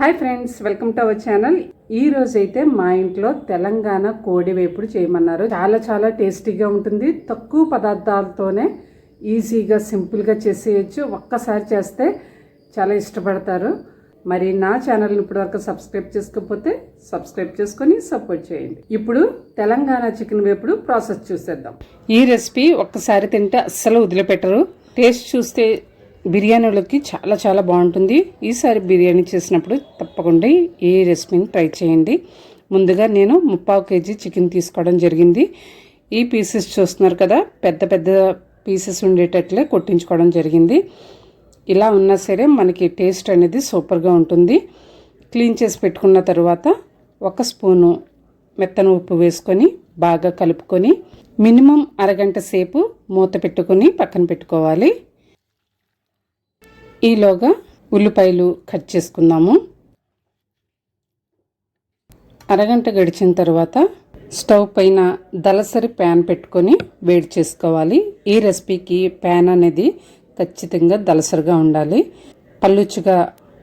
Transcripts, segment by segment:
Hi friends welcome to our channel. ఈ రోజైతే మా ఇంట్లో తెలంగాణ కోడి వేపుడు చేయమన్నారు. చాలా చాలా టేస్టీగా ఉంటుంది. తక్కువ పదార్థాలతోనే ఈజీగా సింపుల్గా చేసేయచ్చు. ఒక్కసారి చేస్తే చాలా ఇష్టపడతారు. మరి నా ఛానల్ని ఇప్పటివరకు సబ్స్క్రైబ్ చేసుకోకపోతే సబ్స్క్రైబ్ చేసుకొని సపోర్ట్ చేయండి. ఇప్పుడు తెలంగాణ చికెన్ వేపుడు ప్రాసెస్ చూసేద్దాం. ఈ రెసిపీ ఒక్కసారి తింటే అస్సలు వదిలిపెట్టరు. టేస్ట్ చూస్తే బిర్యానీలోకి చాలా చాలా బాగుంటుంది. ఈసారి బిర్యానీ చేసినప్పుడు తప్పకుండా ఈ రెసిపీని ట్రై చేయండి. ముందుగా నేను ముప్పావు కేజీ చికెన్ తీసుకోవడం జరిగింది. ఈ పీసెస్ చూస్తున్నారు కదా పెద్ద పెద్ద పీసెస్ ఉండేటట్లే కొట్టించుకోవడం జరిగింది. ఇలా ఉన్నా సరే మనకి టేస్ట్ అనేది సూపర్గా ఉంటుంది. క్లీన్ చేసి పెట్టుకున్న తర్వాత ఒక స్పూను మెత్తన ఉప్పు వేసుకొని బాగా కలుపుకొని మినిమం అరగంట సేపు మూత పెట్టుకొని పక్కన పెట్టుకోవాలి. ఈలోగా ఉల్లిపాయలు కట్ చేసుకుందాము. అరగంట గడిచిన తర్వాత స్టవ్ పైన దలసరి ప్యాన్ పెట్టుకొని వేడి చేసుకోవాలి. ఈ రెసిపీకి ప్యాన్ అనేది ఖచ్చితంగా దలసరిగా ఉండాలి. పల్లుచ్చుగా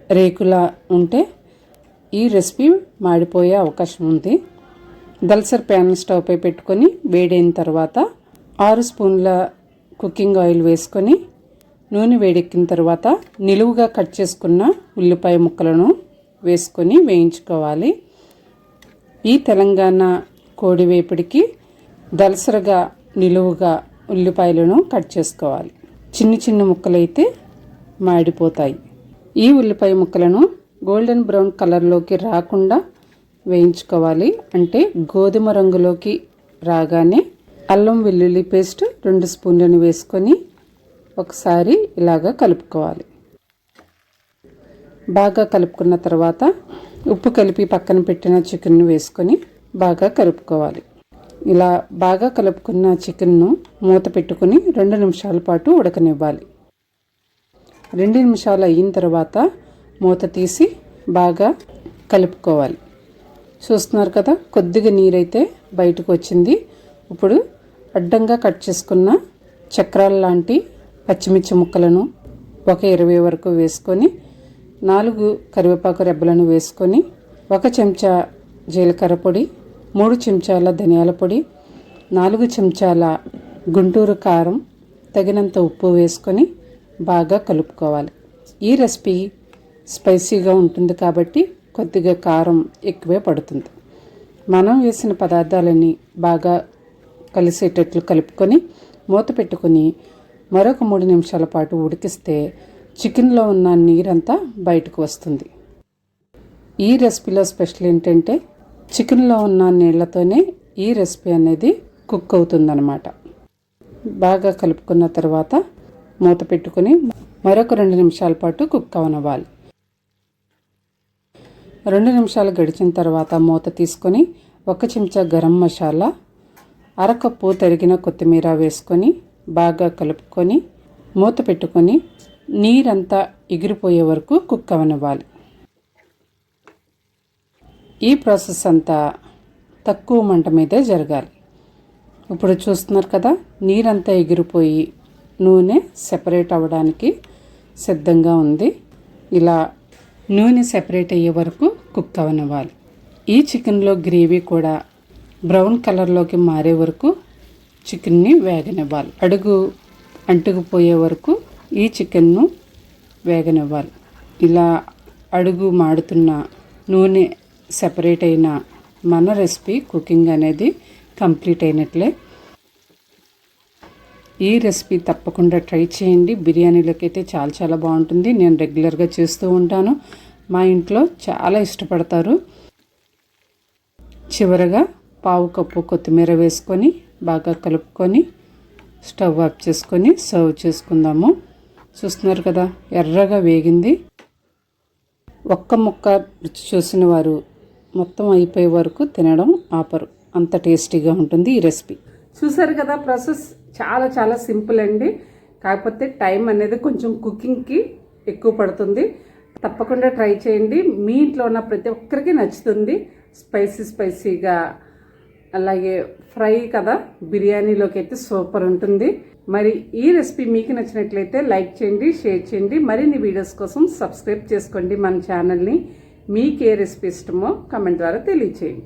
రేకులా ఉంటే ఈ రెసిపీ మాడిపోయే అవకాశం ఉంది. దలసరి ప్యాన్ స్టవ్ పై పెట్టుకొని వేడైన తర్వాత ఆరు స్పూన్ల కుకింగ్ ఆయిల్ వేసుకొని నూనె వేడెక్కిన తర్వాత నిలువుగా కట్ చేసుకున్న ఉల్లిపాయ ముక్కలను వేసుకొని వేయించుకోవాలి. ఈ తెలంగాణ కోడి వేపుడికి దలసరగా నిలువుగా ఉల్లిపాయలను కట్ చేసుకోవాలి. చిన్న చిన్న ముక్కలైతే మాడిపోతాయి. ఈ ఉల్లిపాయ ముక్కలను గోల్డెన్ బ్రౌన్ కలర్లోకి రాకుండా వేయించుకోవాలి. అంటే గోధుమ రంగులోకి రాగానే అల్లం వెల్లుల్లి పేస్ట్ రెండు స్పూన్లను వేసుకొని ఒకసారి ఇలాగ కలుపుకోవాలి. బాగా కలుపుకున్న తర్వాత ఉప్పు కలిపి పక్కన పెట్టిన చికెన్ను వేసుకొని బాగా కలుపుకోవాలి. ఇలా బాగా కలుపుకున్న చికెన్ను మూత పెట్టుకుని రెండు నిమిషాల పాటు ఉడకనివ్వాలి. రెండు నిమిషాలు అయిన తర్వాత మూత తీసి బాగా కలుపుకోవాలి. చూస్తున్నారు కదా కొద్దిగా నీరైతే బయటకు వచ్చింది. ఇప్పుడు అడ్డంగా కట్ చేసుకున్న చక్రాల లాంటి పచ్చిమిర్చి ముక్కలను ఒక ఇరవై వరకు వేసుకొని నాలుగు కరివేపాకు రెబ్బలను వేసుకొని ఒక చెంచా జీలకర్ర పొడి మూడు చెంచాల ధనియాల పొడి నాలుగు చెంచాల గుంటూరు కారం తగినంత ఉప్పు వేసుకొని బాగా కలుపుకోవాలి. ఈ రెసిపీ స్పైసీగా ఉంటుంది కాబట్టి కొద్దిగా కారం ఎక్కువే పడుతుంది. మనం వేసిన పదార్థాలన్నీ బాగా కలిసేటట్లు కలుపుకొని మూత పెట్టుకొని మరొక మూడు నిమిషాల పాటు ఉడికిస్తే చికెన్లో ఉన్న నీరంతా బయటకు వస్తుంది. ఈ రెసిపీలో స్పెషల్ ఏంటంటే చికెన్లో ఉన్న నీళ్ళతోనే ఈ రెసిపీ అనేది కుక్ అవుతుందన్నమాట. బాగా కలుపుకున్న తర్వాత మూత పెట్టుకొని మరొక రెండు నిమిషాల పాటు కుక్ అవనవ్వాలి. రెండు నిమిషాలు గడిచిన తర్వాత మూత తీసుకొని ఒక చెంచా గరం మసాలా అరకప్పు తరిగిన కొత్తిమీర వేసుకొని బాగా కలుపుకొని మూత పెట్టుకొని నీరంతా ఎగిరిపోయే వరకు కుక్ అవనివ్వాలి. ఈ ప్రాసెస్ అంతా తక్కువ మంట మీదే జరగాలి. ఇప్పుడు చూస్తున్నారు కదా నీరంతా ఎగిరిపోయి నూనె సెపరేట్ అవ్వడానికి సిద్ధంగా ఉంది. ఇలా నూనె సెపరేట్ అయ్యే వరకు కుక్ అవనివ్వాలి. ఈ చికెన్లో గ్రేవీ కూడా బ్రౌన్ కలర్లోకి మారే వరకు చికెన్ని వేగనివ్వాలి. అడుగు అంటుకుపోయే వరకు ఈ చికెన్ను వేగనివ్వాలి. ఇలా అడుగు మాడుతున్న నూనె సెపరేట్ అయిన మన రెసిపీ కుకింగ్ అనేది కంప్లీట్ అయినట్లే. ఈ రెసిపీ తప్పకుండా ట్రై చేయండి. బిర్యానీలోకి అయితే చాలా చాలా బాగుంటుంది. నేను రెగ్యులర్గా చేస్తూ ఉంటాను. మా ఇంట్లో చాలా ఇష్టపడతారు. చివరగా పావు కప్పు కొత్తిమీర వేసుకొని బాగా కలుపుకొని స్టవ్ ఆఫ్ చేసుకొని సర్వ్ చేసుకుందాము. చూస్తున్నారు కదా ఎర్రగా వేగింది. ఒక్క ముక్క రుచి చూసిన వారు మొత్తం అయిపోయే వరకు తినడం ఆపరు. అంత టేస్టీగా ఉంటుంది ఈ రెసిపీ. చూసారు కదా ప్రాసెస్ చాలా చాలా సింపుల్ అండి. కాకపోతే టైం అనేది కొంచెం కుకింగ్కి ఎక్కువ పడుతుంది. తప్పకుండా ట్రై చేయండి. మీ ఇంట్లో ఉన్న ప్రతి ఒక్కరికి నచ్చుతుంది. స్పైసీ స్పైసీగా అలాగే ఫ్రై కదా బిర్యానీలోకి అయితే సూపర్ ఉంటుంది. మరి ఈ రెసిపీ మీకు నచ్చినట్లయితే లైక్ చేయండి షేర్ చేయండి మరిన్ని వీడియోస్ కోసం సబ్స్క్రైబ్ చేసుకోండి మన ఛానల్ని. మీకు ఏ రెసిపీ ఇష్టమో కమెంట్ ద్వారా తెలియచేయండి.